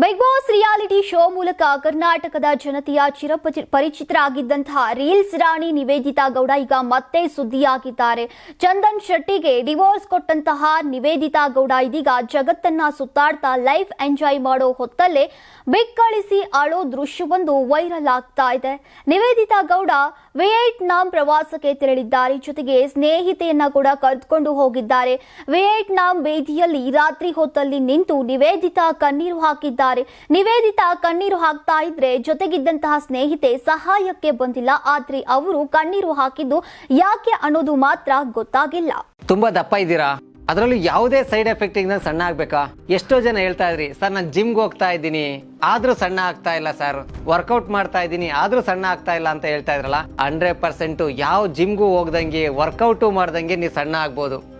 Big boss reality show ಮೂಲಕ ಕರ್ನಾಟಕದ ಜನತೆಯ ಚಿರಪಚಿ, ಪರಿಚಿತರಾಗಿದ್ದಂತಹ ರೀಲ್ಸ್ ರಾಣಿ ನಿವೇದಿತಾ ಗೌಡ ಈಗ ಮತ್ತೆ ಸುದ್ದಿಯಾಗಿದ್ದಾರೆ. ಚಂದನ್ ಶೆಟ್ಟಿಗೆ ಡಿವೋರ್ಸ್ ಕೊಟ್ಟಂತಹ ನಿವೇದಿತಾ ಗೌಡ ಇದೀಗ ಜಗತ್ತನ್ನ ಸುತ್ತಾಡ್ತಾ ಲೈಫ್ ಎಂಜಾಯ್ ಮಾಡೋ ಹೊತ್ತಲ್ಲೇ ಬಿಕ್ಕಳಿಸಿ ಆಳೋ ದೃಶ್ಯವೊಂದು ವೈರಲ್ ಆಗ್ತಾ ಇದೆ. ನಿವೇದಿತಾ ಗೌಡ ವಿಯೆಟ್ನಾಂ ಪ್ರವಾಸಕ್ಕೆ ತೆರಳಿದ್ದಾರೆ. ಜೊತೆಗೆ ಸ್ನೇಹಿತೆಯನ್ನ ಕೂಡ ಕರೆದುಕೊಂಡು ಹೋಗಿದ್ದಾರೆ. ವಿಯೆಟ್ನಾಂ ಬೇದಿಯಲ್ಲಿ ರಾತ್ರಿ ಹೊತ್ತಲ್ಲಿ ನಿಂತು ನಿವೇದಿತಾ ಕಣ್ಣೀರು ಹಾಕಿದ್ದಾರೆ. ನಿವೇದಿತಾ ಕಣ್ಣೀರು ಹಾಕ್ತಾ ಇದ್ರೆ ಜೊತೆಗಿದ್ದಂತಹ ಸ್ನೇಹಿತೆ ಸಹಾಯಕ್ಕೆ ಬಂದಿಲ್ಲ. ಆದ್ರೆ ಅವರು ಕಣ್ಣೀರು ಹಾಕಿದ್ದು ಯಾಕೆ ಅನ್ನೋದು ಮಾತ್ರ ಗೊತ್ತಾಗಿಲ್ಲ. ತುಂಬಾ ದಪ್ಪ ಇದ್ದೀರಾ? ಅದರಲ್ಲೂ ಯಾವುದೇ ಸೈಡ್ ಎಫೆಕ್ಟ್ ಇಂದ ಸಣ್ಣ ಆಗ್ಬೇಕಾ? ಎಷ್ಟೋ ಜನ ಹೇಳ್ತಾ ಇದ್ರಿ, ಸರ್, ನಾನು ಜಿಮ್ಗೆ ಹೋಗ್ತಾ ಇದ್ದೀನಿ. ಆದ್ರೂ ಸಣ್ಣ ಆಗ್ತಾ ಇಲ್ಲ, ಸರ್. ವರ್ಕೌಟ್ ಮಾಡ್ತಾ ಇದ್ದೀನಿ, ಆದ್ರೂ ಸಣ್ಣ ಆಗ್ತಾ ಇಲ್ಲ, ಅಂತ ಹೇಳ್ತಾ ಇದ್ರಲ್ಲ? ಹಂಡ್ರೆಡ್ ಪರ್ಸೆಂಟ್ ಯಾವ ಜಿಮ್ಗೂ ಹೋಗ್ದಂಗೆ, ವರ್ಕೌಟು ಮಾಡ್ದಂಗೆ ನೀವು ಸಣ್ಣ ಆಗ್ಬೋದು.